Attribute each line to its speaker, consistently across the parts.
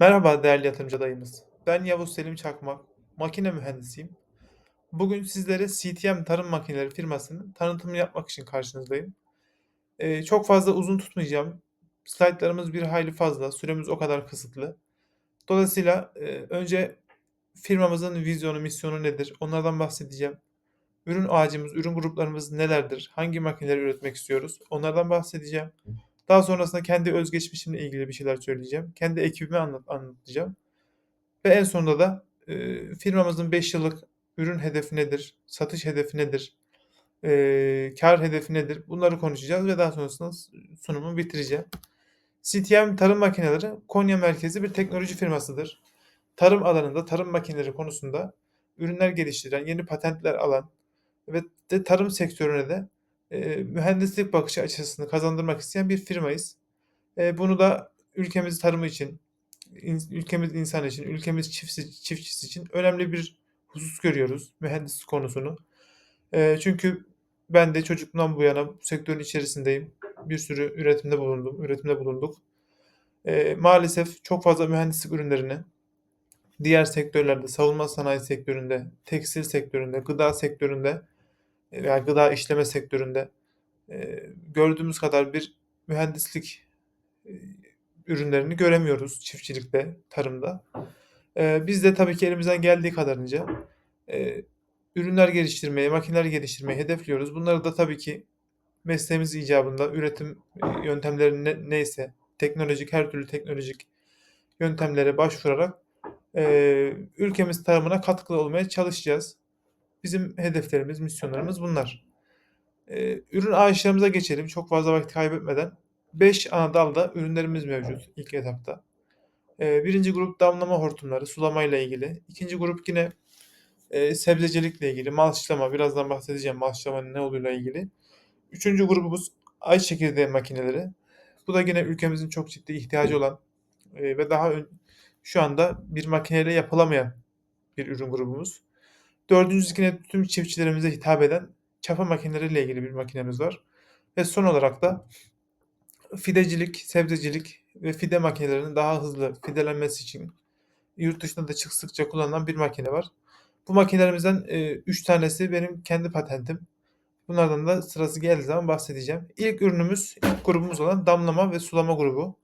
Speaker 1: Merhaba değerli yatırımcı adayımız. Ben Yavuz Selim Çakmak, makine mühendisiyim. Bugün sizlere CTM Tarım Makineleri firmasının tanıtımını yapmak için karşınızdayım. Eee, çok fazla uzun tutmayacağım. Slaytlarımız bir hayli fazla, süremiz o kadar kısıtlı. Dolayısıyla eee, önce firmamızın vizyonu, misyonu nedir? Onlardan bahsedeceğim. Ürün ağacımız, ürün gruplarımız nelerdir? Hangi makineleri üretmek istiyoruz? Onlardan bahsedeceğim. Daha sonrasında kendi özgeçmişimle ilgili bir şeyler söyleyeceğim. Kendi ekibimi anlat anlatacağım. Ve en sonunda da, eee, firmamızın 5 yıllık ürün hedefi nedir? Satış hedefi nedir? Eee, kâr hedefi nedir? Bunları konuşacağız ve daha sonrasında sunumu bitireceğim. CTM Tarım Makineleri Konya merkezli bir teknoloji firmasıdır. Tarım alanında, tarım makineleri konusunda ürünler geliştiren, yeni patentler alan ve de tarım sektörüne de, eee, mühendislik bakış açısını kazandırmak isteyen bir firmayız. Eee, bunu da ülkemiz tarımı için, ins ülkemiz insanı için, ülkemiz çiftsi çiftçisi için önemli bir husus görüyoruz, mühendislik konusunu. Eee, çünkü ben de çocukluğumdan bu yana bu sektörün içerisindeyim. Bir sürü üretimde bulundum, üretimde bulunduk. Eee, maalesef çok fazla mühendislik ürünlerini diğer sektörlerde, savunma sanayi sektöründe, tekstil sektöründe, gıda sektöründe veya gıda işleme sektöründe, gördüğümüz kadar bir mühendislik, ürünlerini göremiyoruz çiftçilikte, tarımda. Biz de tabii ki elimizden geldiği kadarınca, ürünler geliştirmeyi, makineler geliştirmeyi hedefliyoruz. Bunları da tabii ki mesleğimiz icabında üretim, yöntemleri ne neyse, teknolojik, her türlü teknolojik yöntemlere başvurarak, ülkemiz tarımına katkılı olmaya çalışacağız. Bizim hedeflerimiz, misyonlarımız bunlar. Eee, ürün ağaçlarımıza geçelim çok fazla vakit kaybetmeden. 5 ana dalda ürünlerimiz mevcut ilk etapta. Eee, 1'inci grup damlama hortumları, sulamayla ilgili. 2'nci grup yine, eee, sebzecilikle ilgili, mulchlama, birazdan bahsedeceğim mulchlamanın ne olduğuyla ilgili. 3'üncü grubumuz ay çekirdeği makineleri. Bu da gene ülkemizin çok ciddi ihtiyacı olan, eee, ve daha ön şu anda bir makineyle yapılamayan bir ürün grubumuz. 4'üncüsü yine tüm çiftçilerimize hitap eden çapa makineleriyle ilgili bir makinemiz var. Ve son olarak da fidecilik, sebzecilik ve fide makinelerinin daha hızlı fidelenmesi için yurt dışında da çık sıkça kullanılan bir makine var. Bu makinelerimizden, eee, 3 tanesi benim kendi patentim. Bunlardan da sırası geldiği zaman bahsedeceğim. İlk ürünümüz, ilk grubumuz olan damlama ve sulama grubu.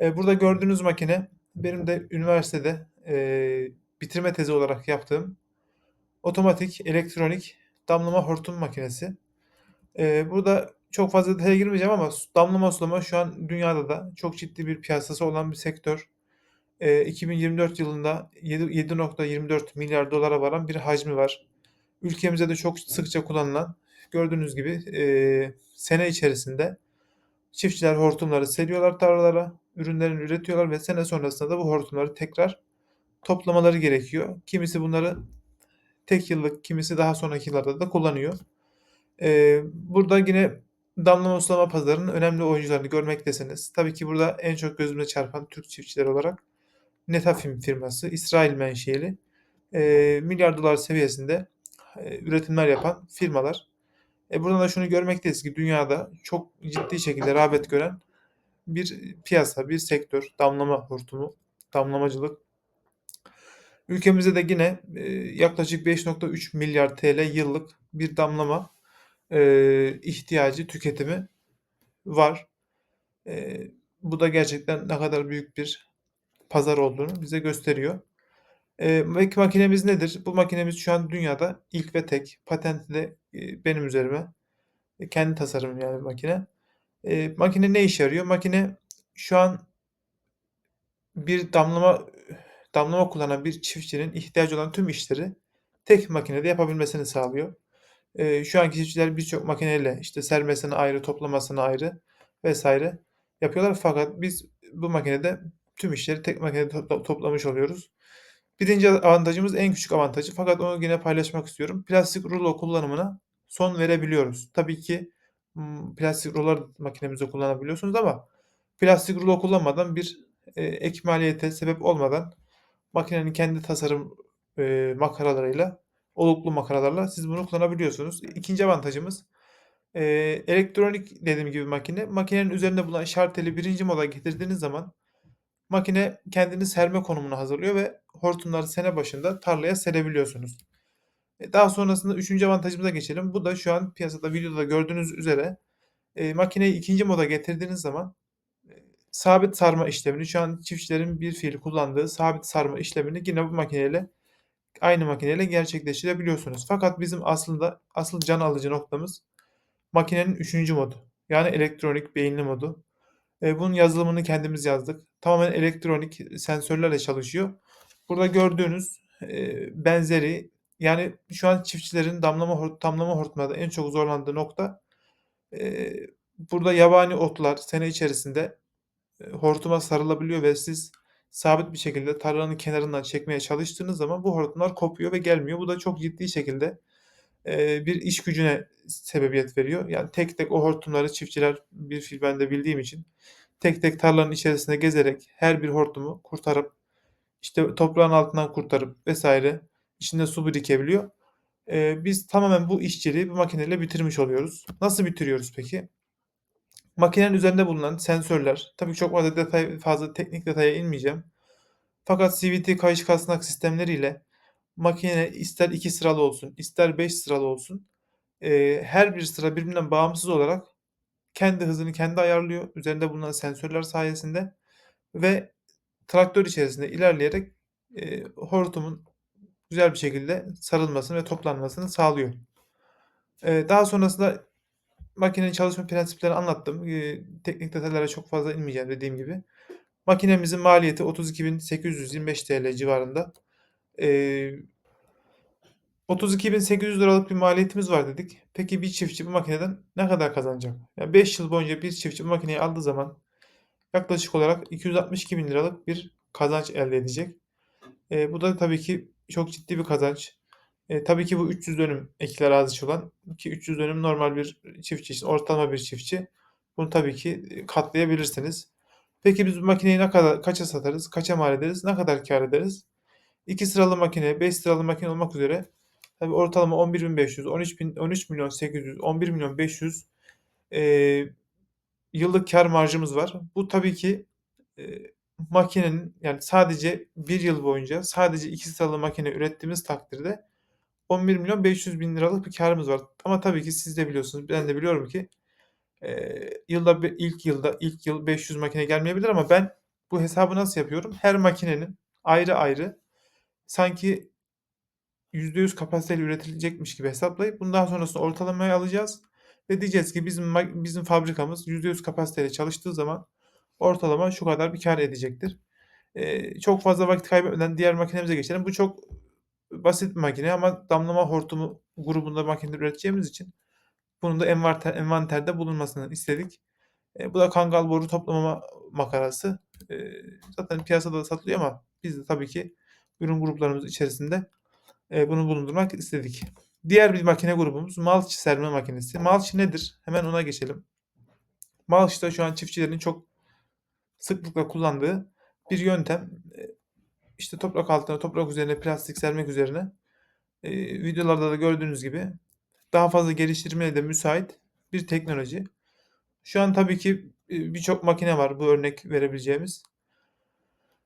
Speaker 1: Eee, burada gördüğünüz makine benim de üniversitede, eee, bitirme tezi olarak yaptığım otomatik, elektronik damlama hortum makinesi. Eee, burada çok fazla detaya girmeyeceğim ama damlama sulama şu an dünyada da çok ciddi bir piyasası olan bir sektör. Eee, 2024 yılında yedi $7.24 varan bir hacmi var. Ülkemizde de çok sıkça kullanılan, gördüğünüz gibi, eee, sene içerisinde çiftçiler hortumları seriyorlar tarlalara, ürünlerini üretiyorlar ve sene sonrasında da bu hortumları tekrar toplamaları gerekiyor. Kimisi bunları tek yıllık, kimisi daha sonraki yıllarda da kullanıyor. Eee, burada yine damlama sulama pazarının önemli oyuncularını görmektesiniz. Tabii ki burada en çok gözümüze çarpan Türk çiftçiler olarak Netafim firması, İsrail menşeli, eee, milyar dolar seviyesinde, eee, üretimler yapan firmalar. E, buradan da şunu görmekteyiz ki dünyada çok ciddi şekilde rağbet gören bir piyasa, bir sektör damlama hortumu, damlamacılık. Ülkemizde de yine, eee, yaklaşık $5.3 yıllık bir damlama, eee, ihtiyacı, tüketimi var. Eee, bu da gerçekten ne kadar büyük bir pazar olduğunu bize gösteriyor. Mek makinemiz nedir? Bu makinemiz şu an dünyada ilk ve tek. Patenti de, eee, benim üzerime. E, kendi tasarımım yani makine. Makine ne işe yarıyor? Makine şu an bir damlama damlama kullanan bir çiftçinin ihtiyacı olan tüm işleri tek makinede yapabilmesini sağlıyor. Eee, şu anki çiftçiler birçok makineyle, işte, sermesini ayrı, toplamasını ayrı vs. yapıyorlar fakat biz bu makinede tüm işleri tek makinede topla toplamış oluyoruz. 1'inci avantajımız en küçük avantajı fakat onu yine paylaşmak istiyorum. Plastik rulo kullanımına son verebiliyoruz. Tabii ki, ımm, plastik rulolar makinemizde kullanabiliyorsunuz ama plastik rulo kullanmadan bir, eee, ek maliyete sebep olmadan makinenin kendi tasarım, eee, makaralarıyla, oluklu makaralarla siz bunu kullanabiliyorsunuz. 2'nci avantajımız, eee, elektronik dediğim gibi makine. Makinenin üzerinde bulunan şarteli 1'inci moda getirdiğiniz zaman makine kendini serme konumuna hazırlıyor ve hortumları sene başında tarlaya serebiliyorsunuz. E, daha sonrasında 3. avantajımıza geçelim. Bu da şu an piyasada videoda gördüğünüz üzere e, makineyi ikinci moda getirdiğiniz zaman e, sabit sarma işlemini şu an çiftçilerin bir fiil kullandığı sabit sarma işlemini yine bu makineyle aynı makineyle gerçekleştirebiliyorsunuz. Fakat bizim aslında asıl can alıcı noktamız makinenin 3. modu. Yani elektronik beyinli modu. E, bunun yazılımını kendimiz yazdık. Tamamen elektronik sensörlerle çalışıyor. Burada gördüğünüz e, benzeri yani şu an çiftçilerin damlama damlama hortumlarda en çok zorlandığı nokta e, burada yabani otlar sene içerisinde hortuma sarılabiliyor ve siz sabit bir şekilde tarlanın kenarından çekmeye çalıştığınız zaman bu hortumlar kopuyor ve gelmiyor. Bu da çok ciddi şekilde e, bir iş gücüne sebebiyet veriyor. Yani tek tek o hortumları çiftçiler bir fiil ben de bildiğim için tek tek tarlanın içerisinde gezerek her bir hortumu kurtarıp işte toprağın altından kurtarıp vesaire içinde su birikebiliyor. Eee, biz tamamen bu işçiliği bu makineyle bitirmiş oluyoruz. Nasıl bitiriyoruz peki? Makinenin üzerinde bulunan sensörler, tabii çok fazla detay fazla teknik detaya inmeyeceğim. Fakat CVT kayış kasnak sistemleriyle makine ister 2 sıralı olsun, ister 5 sıralı olsun, eee, her bir sıra birbirinden bağımsız olarak kendi hızını kendi ayarlıyor üzerinde bulunan sensörler sayesinde ve traktör içerisinde ilerleyerek, eee, hortumun güzel bir şekilde sarılmasını ve toplanmasını sağlıyor. Eee, daha sonrasında makinenin çalışma prensiplerini anlattım. Eee, teknik detaylara çok fazla inmeyeceğim dediğim gibi. Makinemizin maliyeti ₺32.825 TL civarında. Eee $32.800 bir maliyetimiz var dedik. Peki bir çiftçi bu makineden ne kadar kazanacak? Ya 5 yıl boyunca bir çiftçi bu makineyi aldığı zaman yaklaşık olarak $262.000'lık bir kazanç elde edecek. Eee, bu da tabii ki çok ciddi bir kazanç. Eee, tabii ki bu 300 dönüm ekili arazisi olan ki 300 dönüm normal bir çiftçi için, ortalama bir çiftçi bunu tabii ki, eee, katlayabilirsiniz. Peki biz bu makineyi ne kadar kaça satarız, kaça mal ederiz, ne kadar kâr ederiz? 2 sıralı makine, 5 sıralı makine olmak üzere tabii ortalama 11.500, 13.000 13.800.000, 11.500.000 eee, yıllık kâr marjımız var. Bu tabii ki, eee, makinenin yani sadece 1 yıl boyunca sadece 2 sıralı makine ürettiğimiz takdirde $11.500.000'lık bir kârımız var. Ama tabii ki siz de biliyorsunuz, ben de biliyorum ki, eee, yılda ilk yılda ilk yıl 500 makine gelmeyebilir ama ben bu hesabı nasıl yapıyorum? Her makinenin ayrı ayrı sanki %100 kapasiteyle üretilecekmiş gibi hesaplayıp bundan sonrasında ortalamaya alacağız ve diyeceğiz ki bizim bizim fabrikamız %100 kapasiteyle çalıştığı zaman ortalama şu kadar bir kâr edecektir. Eee, çok fazla vakit kaybetmeden diğer makinemize geçelim. Bu çok basit bir makine ama damlama hortumu grubunda makineler üreteceğimiz için bunun da envarter envanterde bulunmasını istedik. Eee, bu da kangal boru toplama makarası. Eee, zaten piyasada da satılıyor ama biz de tabii ki ürün gruplarımız içerisinde, eee, bunu bulundurmak istedik. Diğer bir makine grubumuz mulch serme makinesi. Mulch nedir? Hemen ona geçelim. Mulch da şu an çiftçilerin çok sıklıkla kullandığı bir yöntem. İşte toprak altına, toprak üzerine plastik sermek üzerine, eee, videolarda da gördüğünüz gibi daha fazla geliştirmeye de müsait bir teknoloji. Şu an tabii ki, eee, birçok makine var bu örnek verebileceğimiz.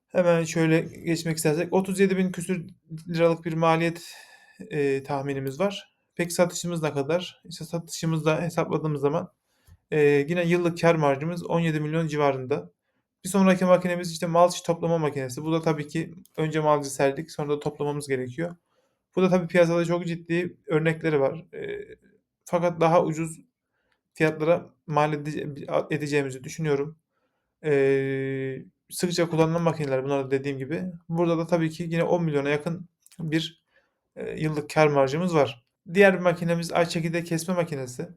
Speaker 1: Hemen şöyle geçmek istersek 37.000 küsur liralık bir maliyet, eee, tahminimiz var. Peki satışımız ne kadar? İşte satışımızı da hesapladığımız zaman, eee, yine yıllık kâr marjımız 17.000.000 civarında. Bir sonraki makinemiz işte mulch toplama makinesi. Bu da tabii ki önce mulch'ı serdik, sonra da toplamamız gerekiyor. Bu da tabii piyasada çok ciddi örnekleri var. Eee, fakat daha ucuz fiyatlara mal edece edeceğimizi düşünüyorum. Eee, sıkça kullanılan makineler bunlar da dediğim gibi. Burada da tabii ki yine 10.000.000'a yakın bir, eee, yıllık kâr marjımız var. Diğer bir makinemiz ay çekirdeği kesme makinesi.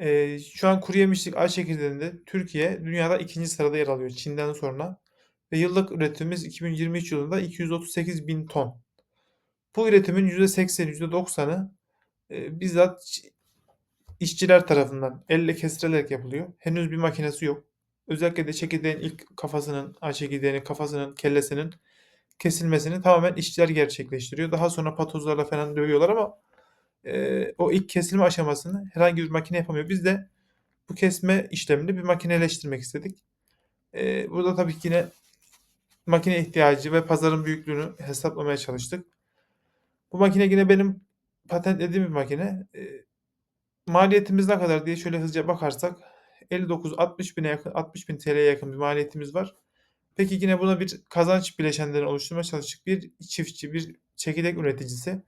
Speaker 1: Eee, şu an kuruyemişlik ay çekirdeğinde Türkiye dünyada 2. sırada yer alıyor Çin'den sonra ve yıllık üretimimiz 2023 yılında 238.000 ton. Bu üretimin %80'i, %90'ı, eee, bizzat işçiler tarafından elle kestirilerek yapılıyor. Henüz bir makinesi yok. Özellikle de çekirdeğin ilk kafasının, ay çekirdeğinin kafasının, kellesinin kesilmesini tamamen işçiler gerçekleştiriyor. Daha sonra patozlarla falan dövüyorlar ama, eee, o ilk kesilme aşamasını herhangi bir makine yapamıyor. Biz de bu kesme işlemini bir makineleştirmek istedik. Eee, burada tabii ki yine makine ihtiyacı ve pazarın büyüklüğünü hesaplamaya çalıştık. Bu makine yine benim patentlediğim bir makine. Eee, maliyetimiz ne kadar diye şöyle hızlıca bakarsak 59-60 bine yakın 60.000 TL'ye yakın bir maliyetimiz var. Peki yine buna bir kazanç bileşenlerini oluşturmaya çalıştık. Bir çiftçi, bir çekirdek üreticisi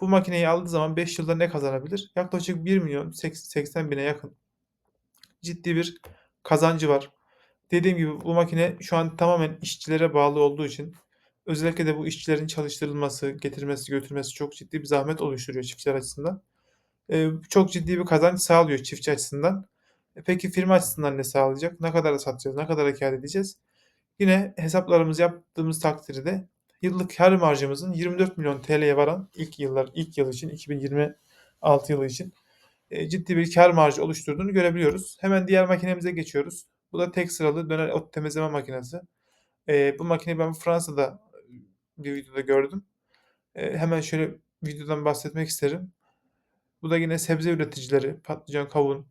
Speaker 1: bu makineyi aldığı zaman 5 yılda ne kazanabilir? Yaklaşık 1.080.000'e yakın ciddi bir kazancı var. Dediğim gibi bu makine şu an tamamen işçilere bağlı olduğu için özellikle de bu işçilerin çalıştırılması, getirmesi, götürmesi çok ciddi bir zahmet oluşturuyor çiftçiler açısından. Eee, çok ciddi bir kazanç sağlıyor çiftçi açısından. E, peki firma açısından ne sağlayacak? Ne kadara satacağız? Ne kadara kâr edeceğiz? Yine hesaplarımızı yaptığımız takdirde yıllık kâr marjımızın 24.000.000 TL'ye varan ilk yıllar ilk yıl için 2026 yılı için, eee, ciddi bir kâr marjı oluşturduğunu görebiliyoruz. Hemen diğer makinemize geçiyoruz. Bu da tek sıralı döner ot temizleme makinesi. Eee, bu makineyi ben Fransa'da bir videoda gördüm. Eee, hemen şöyle videodan bahsetmek isterim. Bu da yine sebze üreticileri, patlıcan, kavun,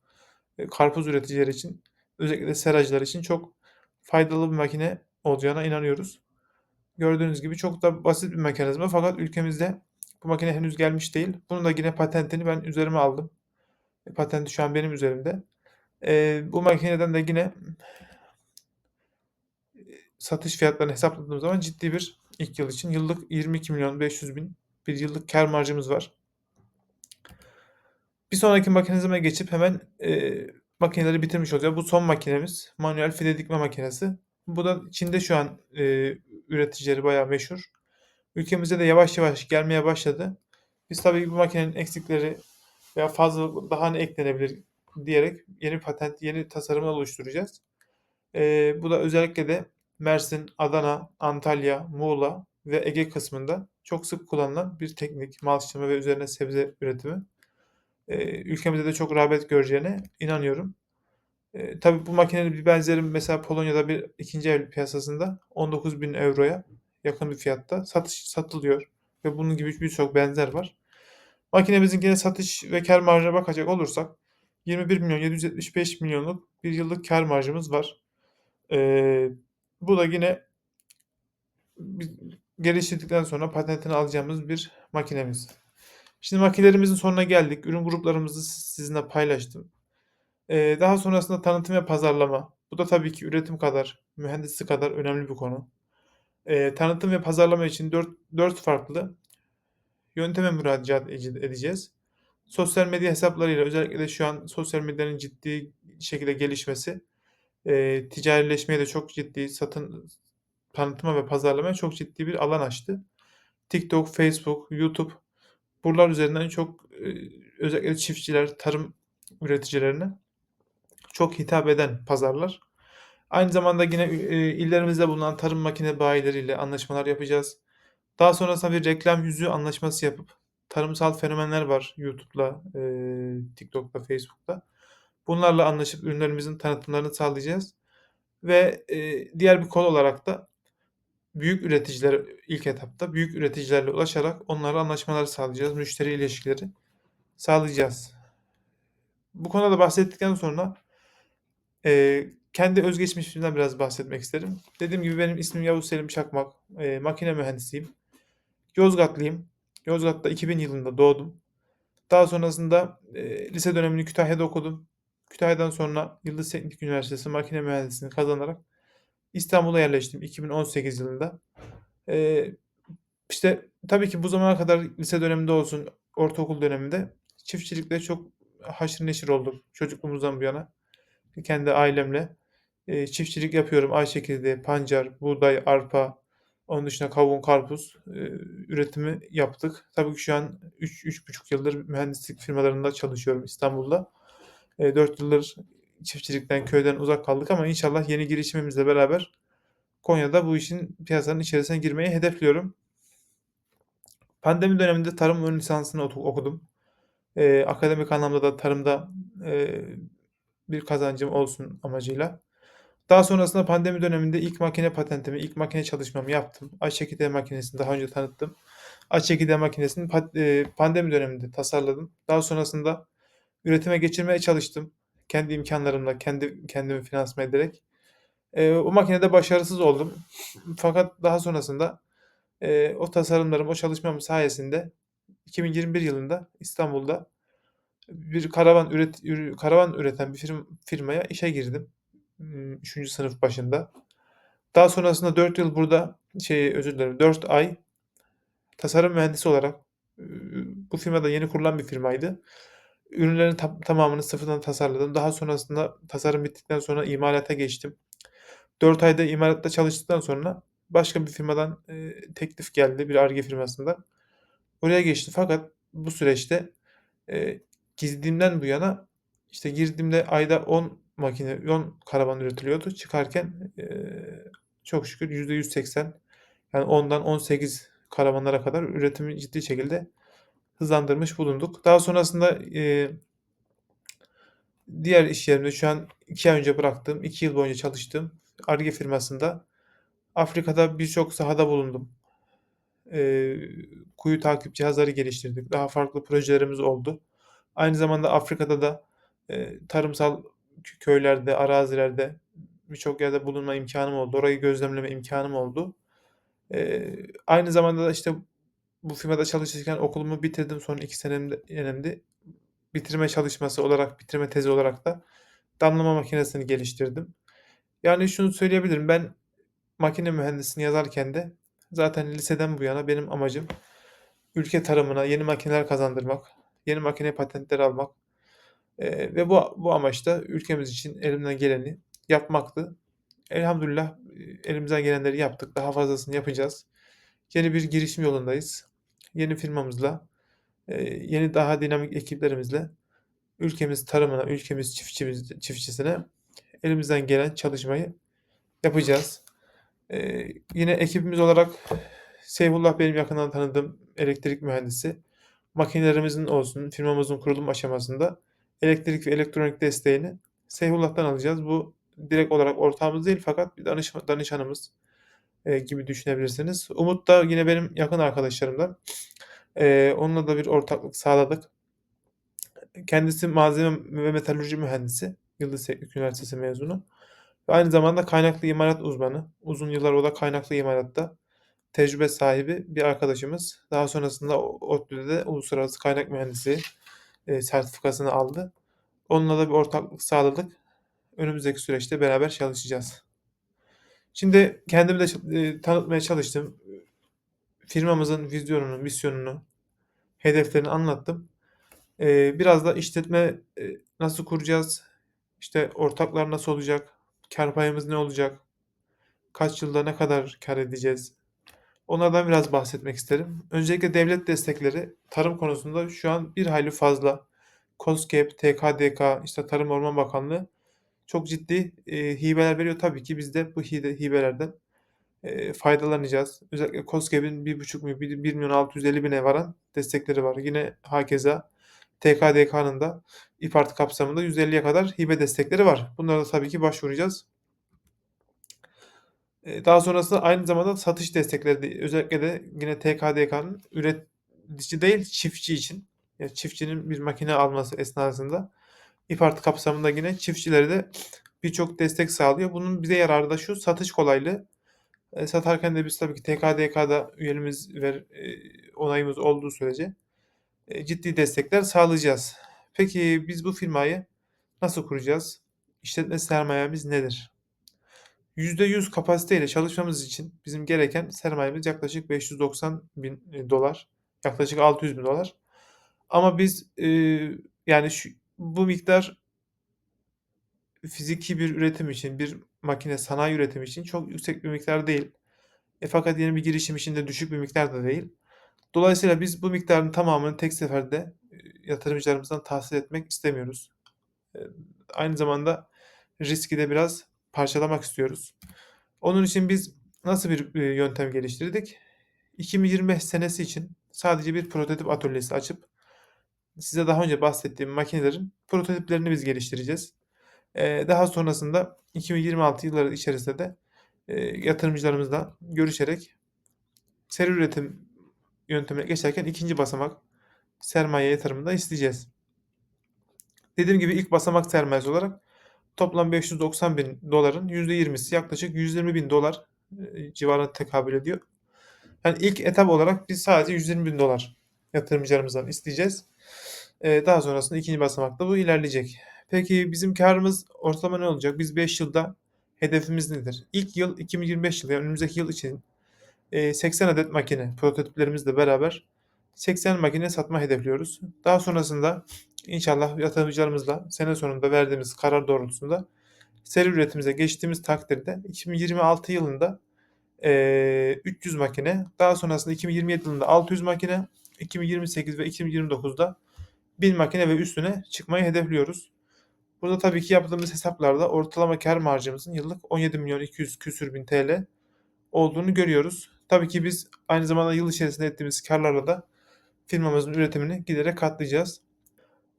Speaker 1: eee, karpuz üreticileri için özellikle seracılar için çok faydalı bir makine olacağına inanıyoruz. Gördüğünüz gibi çok da basit bir mekanizma fakat ülkemizde bu makine henüz gelmiş değil. Bunun da yine patentini ben üzerime aldım. E, patenti şu an benim üzerimde. Eee, bu makineden de yine eee, satış fiyatlarını hesapladığım zaman ciddi bir ilk yıl için yıllık 22.500.000 bir yıllık kâr marjımız var. Bir sonraki makinemize geçip hemen, eee, makineleri bitirmiş olacağız. Bu son makinemiz. Manuel fide dikme makinesi. Bu da Çin'de şu an, eee, üreticileri bayağı meşhur. Ülkemize de yavaş yavaş gelmeye başladı. Biz tabii bu makinenin eksikleri veya fazlalıkları daha ne eklenebilir diyerek yeni patent, yeni tasarımlar oluşturacağız. Eee, bu da özellikle de Mersin, Adana, Antalya, Muğla ve Ege kısmında çok sık kullanılan bir teknik. Malzeme ve üzerine sebze üretimi. Eee, ülkemizde de çok rağbet göreceğine inanıyorum. Tabii bu makinenin bir benzeri mesela Polonya'da bir 2'nci el piyasasında €19.000'ya yakın bir fiyatta satış satılıyor ve bunun gibi birçok benzer var. Makinemizin gene satış ve kâr marjına bakacak olursak €21.775.000.000'luk bir yıllık kâr marjımız var. Eee, bu da yine geliştirdikten sonra patentini alacağımız bir makinemiz. Şimdi makinelerimizin sonuna geldik. Ürün gruplarımızı sizinle paylaştım. Eee, daha sonrasında tanıtım ve pazarlama. Bu da tabii ki üretim kadar, mühendislik kadar önemli bir konu. Eee, tanıtım ve pazarlama için 4 4 farklı yönteme müracaat ece edeceğiz. Sosyal medya hesaplarıyla özellikle de şu an sosyal medyanın ciddi şekilde gelişmesi, eee, ticarileşmeye de çok ciddi satın tanıtıma ve pazarlamaya çok ciddi bir alan açtı. TikTok, Facebook, YouTube buralar üzerinden çok, eee, özellikle çiftçiler, tarım üreticilerine çok hitap eden pazarlar. Aynı zamanda yine, eee, illerimizde bulunan tarım makine bayileriyle anlaşmalar yapacağız. Daha sonrasında bir reklam yüzü anlaşması yapıp tarımsal fenomenler var YouTube'la, eee, TikTok'ta, Facebook'ta. Bunlarla anlaşıp ürünlerimizin tanıtımlarını sağlayacağız ve, eee, diğer bir kol olarak da büyük üreticilere ilk etapta büyük üreticilerle ulaşarak onlarla anlaşmalar sağlayacağız. Müşteri ilişkileri sağlayacağız. Bu konuda da bahsettikten sonra, eee, kendi özgeçmişimden biraz bahsetmek isterim. Dediğim gibi benim ismim Yavuz Selim Çakmak. Eee, makine mühendisiyim. Yozgatlıyım. Yozgat'ta 2000 yılında doğdum. Daha sonrasında, eee, lise dönemini Kütahya'da okudum. Kütahya'dan sonra Yıldız Teknik Üniversitesi Makine Mühendisliğini kazanarak İstanbul'a yerleştim 2018 yılında. Eee, işte, tabii ki bu zamana kadar lise döneminde olsun, ortaokul döneminde çiftçilikle çok haşır neşir olduk çocukluğumuzdan bu yana. Kendi ailemle, eee, çiftçilik yapıyorum. Ay çekirdeği, pancar, buğday, arpa, onun dışında kavun, karpuz, eee, üretimi yaptık. Tabii ki şu an 3 3,5 yıldır mühendislik firmalarında çalışıyorum İstanbul'da. Eee, 4 yıldır çiftçilikten, köyden uzak kaldık ama inşallah yeni girişimimizle beraber Konya'da bu işin piyasanın içerisine girmeyi hedefliyorum. Pandemi döneminde tarım ön lisansını oku okudum. Eee, akademik anlamda da tarımda, eee, bir kazancım olsun amacıyla. Daha sonrasında pandemi döneminde ilk makine patentimi, ilk makine çalışmamı yaptım. Ay çekirdeği makinesini daha önce tanıttım. Ay çekirdeği makinesini pat eee, pandemi döneminde tasarladım. Daha sonrasında üretime geçirmeye çalıştım. Kendi imkânlarımla, kendi kendimi finansman ederek. Eee, o makinede başarısız oldum. Fakat daha sonrasında, eee, o tasarımlarım, o çalışmam sayesinde 2021 yılında İstanbul'da bir karavan üret karavan üreten bir firm firmaya işe girdim. Imm, 3. sınıf başında. Daha sonrasında 4 yıl burada, şey, özür dilerim, 4 ay tasarım mühendisi olarak, ııı, bu firma da yeni kurulan bir firmaydı. Ürünlerin tam tamamını sıfırdan tasarladım. Daha sonrasında tasarım bittikten sonra imalata geçtim. 4 ayda imalatta çalıştıktan sonra başka bir firmadan, eee, teklif geldi, bir Ar-Ge firmasından. Oraya geçtim fakat bu süreçte, eee, girdiğimden bu yana, işte, girdiğimde ayda 10 makine, 10 karavan üretiliyordu. Çıkarken, eee, çok şükür %180 yani 10'dan 18 karavanlara kadar üretimi ciddi şekilde hızlandırmış bulunduk. Daha sonrasında, eee diğer iş yerimde şu an 2 ay önce bıraktığım, 2 yıl boyunca çalıştığım Ar-Ge firmasında Afrika'da birçok sahada bulundum. Eee, kuyu takip cihazları geliştirdik. Daha farklı projelerimiz oldu. Aynı zamanda Afrika'da da, eee, tarımsal kö köylerde, arazilerde birçok yerde bulunma imkânım oldu. Orayı gözlemleme imkânım oldu. Eee, aynı zamanda da, işte, bu firmada çalışırken okulumu bitirdim. Son 2 senemde senemde bitirme çalışması olarak, bitirme tezi olarak da damlama makinesini geliştirdim. Yani şunu söyleyebilirim, ben makine mühendisliğini yazarken de zaten liseden bu yana benim amacım ülke tarımına yeni makineler kazandırmak, yeni makine patentleri almak, eee, ve bu bu amaçla ülkemiz için elimden geleni yapmaktı. Elhamdülillah, elimizden gelenleri yaptık. Daha fazlasını yapacağız. Yeni bir girişim yolundayız. Yeni firmamızla, yeni daha dinamik ekiplerimizle ülkemiz tarımına, ülkemiz çiftçimiz çiftçisine elimizden gelen çalışmayı yapacağız. Yine ekibimiz olarak Seyfullah benim yakından tanıdığım elektrik mühendisi. Makinelerimizin olsun, firmamızın kurulum aşamasında elektrik ve elektronik desteğini Seyfullah'tan alacağız. Bu direkt olarak ortağımız değil fakat bir danışma danışanımız, eee, gibi düşünebilirsiniz. Umut da yine benim yakın arkadaşlarımdan. Eee, onunla da bir ortaklık sağladık. Kendisi malzeme ve metalürji mühendisi. Yıldız Teknik Üniversitesi mezunu ve aynı zamanda kaynaklı imalat uzmanı. Uzun yıllar o da kaynaklı imalatta tecrübe sahibi bir arkadaşımız. Daha sonrasında ODTÜ'de de uluslararası kaynak mühendisliği, eee, sertifikasını aldı. Onunla da bir ortaklık sağladık. Önümüzdeki süreçte beraber çalışacağız. Şimdi kendimi de eee, tanıtmaya çalıştım. Firmamızın vizyonunu, misyonunu, hedeflerini anlattım. Eee, biraz da işletme, eee, nasıl kuracağız, işte, ortaklar nasıl olacak, kâr payımız ne olacak, kaç yılda ne kadar kâr edeceğiz, onlardan biraz bahsetmek isterim. Öncelikle devlet destekleri tarım konusunda şu an bir hayli fazla. KOSGEB, TKDK, işte, Tarım Orman Bakanlığı çok ciddi, eee, hibeler veriyor. Tabii ki biz de bu hide hibelerden, eee, faydalanacağız. Özellikle KOSGEB'in 1.5 mi bir 1.650.000'e varan destekleri var. Yine hakeza TKDK'nın da İPART kapsamında 150'ye kadar hibe destekleri var. Bunlara da tabii ki başvuracağız. Daha sonrasında aynı zamanda satış destekleri de özellikle de yine TKDK'nın üretici değil, çiftçi için, ya, çiftçinin bir makine alması esnasında İPART kapsamında yine çiftçilere de birçok destek sağlıyor. Bunun bize yararı da şu, satış kolaylığı. Eee, satarken de biz tabii ki TKDK'da üyeliğimiz ve, onayımız olduğu sürece, eee, ciddi destekler sağlayacağız. Peki biz bu firmayı nasıl kuracağız? İşletme sermayemiz nedir? %100 kapasiteyle çalışmamız için bizim gereken sermayemiz yaklaşık $590.000 eee, dolar, yaklaşık $600.000 dolar. Ama biz, eee, yani şu bu miktar fiziki bir üretim için, bir makine sanayi üretimi için çok yüksek bir miktar değil. E, fakat yeni bir girişim için de düşük bir miktar da değil. Dolayısıyla biz bu miktarın tamamını tek seferde, eee, yatırımcılarımızdan tahsil etmek istemiyoruz. Eee, aynı zamanda riski de biraz parçalamak istiyoruz. Onun için biz nasıl bir, eee, yöntem geliştirdik? 2025 senesi için sadece bir prototip atölyesi açıp size daha önce bahsettiğim makinelerin prototiplerini biz geliştireceğiz. Eee, daha sonrasında 2026 yılları içerisinde de, eee, yatırımcılarımızla görüşerek seri üretim yöntemine geçerken 2'nci basamak sermaye yatırımını da isteyeceğiz. Dediğim gibi ilk basamak sermayesi olarak Toplam 590 bin doların %20'si yaklaşık 120 bin dolar e, civarına tekabül ediyor. Yani ilk etap olarak biz sadece 120 bin dolar yatırımcılarımızdan isteyeceğiz. E, daha sonrasında ikinci basamakta bu ilerleyecek. Peki bizim karımız ortalama ne olacak? Biz 5 yılda hedefimiz nedir? İlk yıl 2025 yılı yani önümüzdeki yıl için e, 80 adet makine prototiplerimizle beraber 80 makine satma hedefliyoruz. Daha sonrasında inşallah yatırımcılarımızla sene sonunda verdiğimiz karar doğrultusunda seri üretimimize geçtiğimiz takdirde 2026 yılında e, 300 makine, daha sonrasında 2027 yılında 600 makine, 2028 ve 2029'da 1000 makine ve üstüne çıkmayı hedefliyoruz. Burada tabii ki yaptığımız hesaplarda ortalama kar marjımızın yıllık 17 milyon 200 küsür bin TL olduğunu görüyoruz. Tabii ki biz aynı zamanda yıl içerisinde ettiğimiz karlarla da firmamızın üretimini giderek katlayacağız.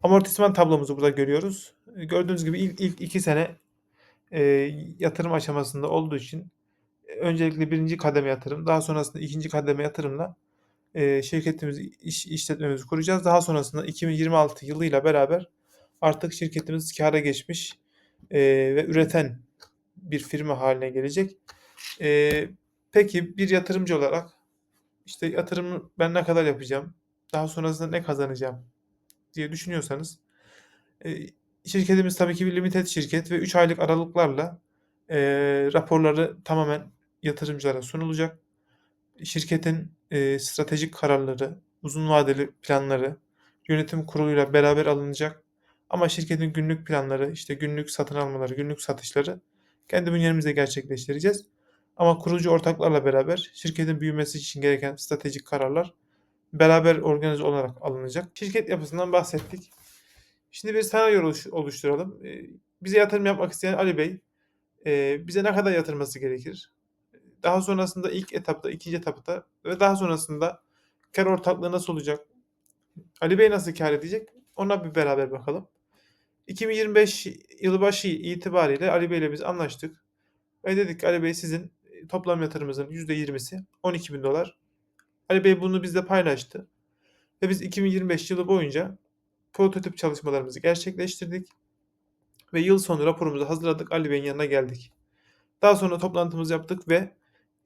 Speaker 1: Amortisman tablomuzu burada görüyoruz. Gördüğünüz gibi ilk, ilk iki sene e, yatırım aşamasında olduğu için e, öncelikle birinci kademe yatırım, daha sonrasında ikinci kademe yatırımla e, şirketimizi, iş, işletmemizi kuracağız. Daha sonrasında 2026 yılıyla beraber artık şirketimiz kâra geçmiş e, ve üreten bir firma haline gelecek. E, peki bir yatırımcı olarak işte yatırımı ben ne kadar yapacağım, daha sonrasında ne kazanacağım diye düşünüyorsanız e, şirketimiz tabii ki bir limited şirket ve 3 aylık aralıklarla e, raporları tamamen yatırımcılara sunulacak. Şirketin e, stratejik kararları, uzun vadeli planları yönetim kuruluyla beraber alınacak. Ama şirketin günlük planları, işte günlük satın almaları, günlük satışları kendi bünyenimizde gerçekleştireceğiz. Ama kurucu ortaklarla beraber şirketin büyümesi için gereken stratejik kararlar beraber organize olarak alınacak. Şirket yapısından bahsettik. Şimdi bir senaryo oluşturalım. Bize yatırım yapmak isteyen Ali Bey bize ne kadar yatırması gerekir? Daha sonrasında ilk etapta, ikinci etapta ve daha sonrasında kar ortaklığı nasıl olacak? Ali Bey nasıl kar edecek? Ona bir beraber bakalım. 2025 yılı başı itibariyle Ali Bey ile biz anlaştık. Ve dedik ki Ali Bey sizin toplam yatırımınızın %20'si 12 bin dolar. Ali Bey bunu bizle paylaştı. Ve biz 2025 yılı boyunca prototip çalışmalarımızı gerçekleştirdik. Ve yıl sonu raporumuzu hazırladık. Ali Bey'in yanına geldik. Daha sonra toplantımızı yaptık ve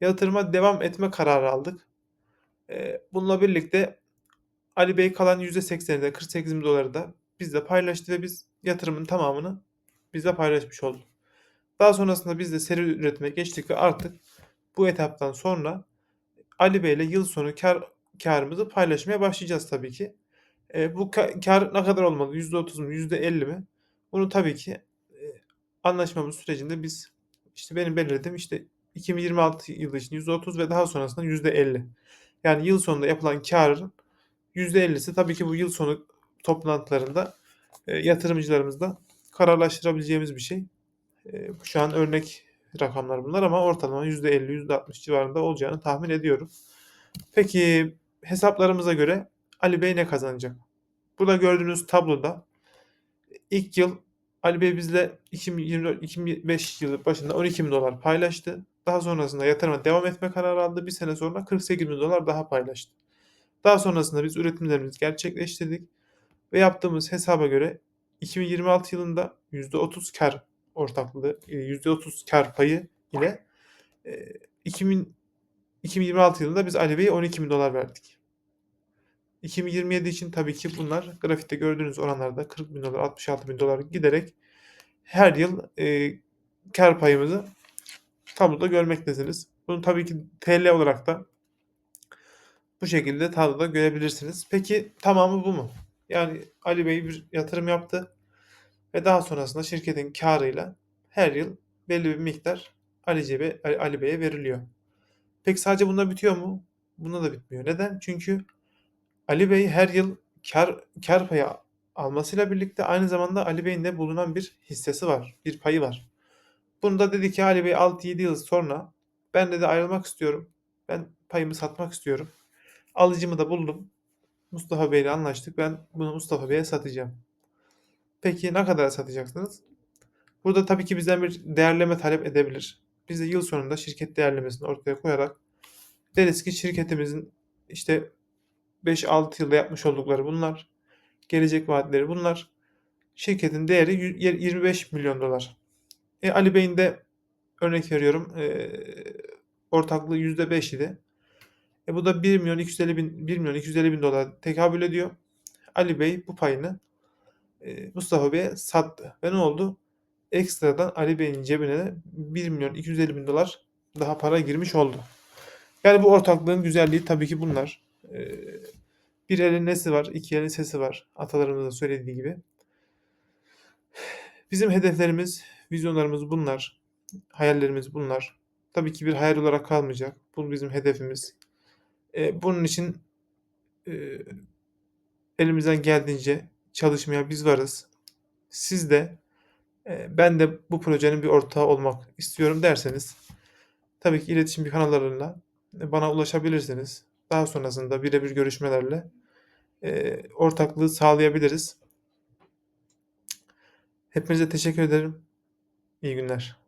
Speaker 1: yatırıma devam etme kararı aldık. Bununla birlikte Ali Bey kalan %80'i 48 bin doları da bizle paylaştı ve biz yatırımın tamamını bizle paylaşmış olduk. Daha sonrasında biz de seri üretime geçtik ve artık bu etaptan sonra Ali Bey ile yıl sonu kar karımızı paylaşmaya başlayacağız tabii ki. E, bu kar ne kadar olmalı? %30 mu? %50 mi? Bunu tabii ki e, anlaşmamız sürecinde biz işte benim belirlediğim işte 2026 yılı için %30 ve daha sonrasında %50. Yani yıl sonunda yapılan karın %50'si tabii ki bu yıl sonu toplantılarında e, yatırımcılarımızla kararlaştırabileceğimiz bir şey. E, şu an örnek rakamlar bunlar ama ortalama %50, %60 civarında olacağını tahmin ediyorum. Peki hesaplarımıza göre Ali Bey ne kazanacak? Burada gördüğünüz tabloda ilk yıl Ali Bey bizle 2024 2025 yılı başında 12 bin dolar paylaştı. Daha sonrasında yatırıma devam etme kararı aldı. Bir sene sonra 48 bin dolar daha paylaştı. Daha sonrasında biz üretimlerimizi gerçekleştirdik ve yaptığımız hesaba göre 2026 yılında %30 kar ortaklığı, %30 kar payı ile 2000, 2026 yılında biz Ali Bey'e 12 bin dolar verdik. 2027 için tabii ki bunlar grafikte gördüğünüz oranlarda 40 bin dolar, 66 bin dolar giderek her yıl e, kar payımızı tabloda görmektesiniz. Bunu tabii ki TL olarak da bu şekilde tabloda görebilirsiniz. Peki tamamı bu mu? Yani Ali Bey bir yatırım yaptı ve daha sonrasında şirketin karıyla her yıl belli bir miktar Ali, Cebe, Ali Bey'e veriliyor. Peki sadece bunda bitiyor mu? Bunda da bitmiyor. Neden? Çünkü Ali Bey her yıl kar, kar payı almasıyla birlikte aynı zamanda Ali Bey'in de bulunan bir hissesi var. Bir payı var. Bunu da dedi ki Ali Bey 6-7 yıl sonra ben dedi ayrılmak istiyorum. Ben payımı satmak istiyorum. Alıcımı da buldum. Mustafa Bey ile anlaştık. Ben bunu Mustafa Bey'e satacağım. Peki ne kadar satacaksınız? Burada tabii ki bizden bir değerleme talep edebilir. Biz de yıl sonunda şirket değerlemesini ortaya koyarak deriz ki şirketimizin işte 5-6 yılda yapmış oldukları bunlar. Gelecek vaatleri bunlar. Şirketin değeri 25 milyon dolar. E, Ali Bey'in de örnek veriyorum eee, ortaklığı %5 idi. E, bu da 1.250.000 $1.250.000 dolara tekabül ediyor. Ali Bey bu payını Mustafa Bey'e sattı ve ne oldu? Ekstradan Ali Bey'in cebine de $1.250.000 dolar daha para girmiş oldu. Yani bu ortaklığın güzelliği tabii ki bunlar. Eee, bir elin nesi var, iki elin sesi var. Atalarımızın söylediği gibi. Bizim hedeflerimiz, vizyonlarımız bunlar. Hayallerimiz bunlar. Tabii ki bir hayal olarak kalmayacak. Bu bizim hedefimiz. Eee, bunun için eee, elimizden geldiğince çalışmaya biz varız. Siz de eee, ben de bu projenin bir ortağı olmak istiyorum derseniz tabii ki iletişim kanallarıyla bana ulaşabilirsiniz. Daha sonrasında birebir görüşmelerle eee, ortaklığı sağlayabiliriz. Hepinize teşekkür ederim. İyi günler.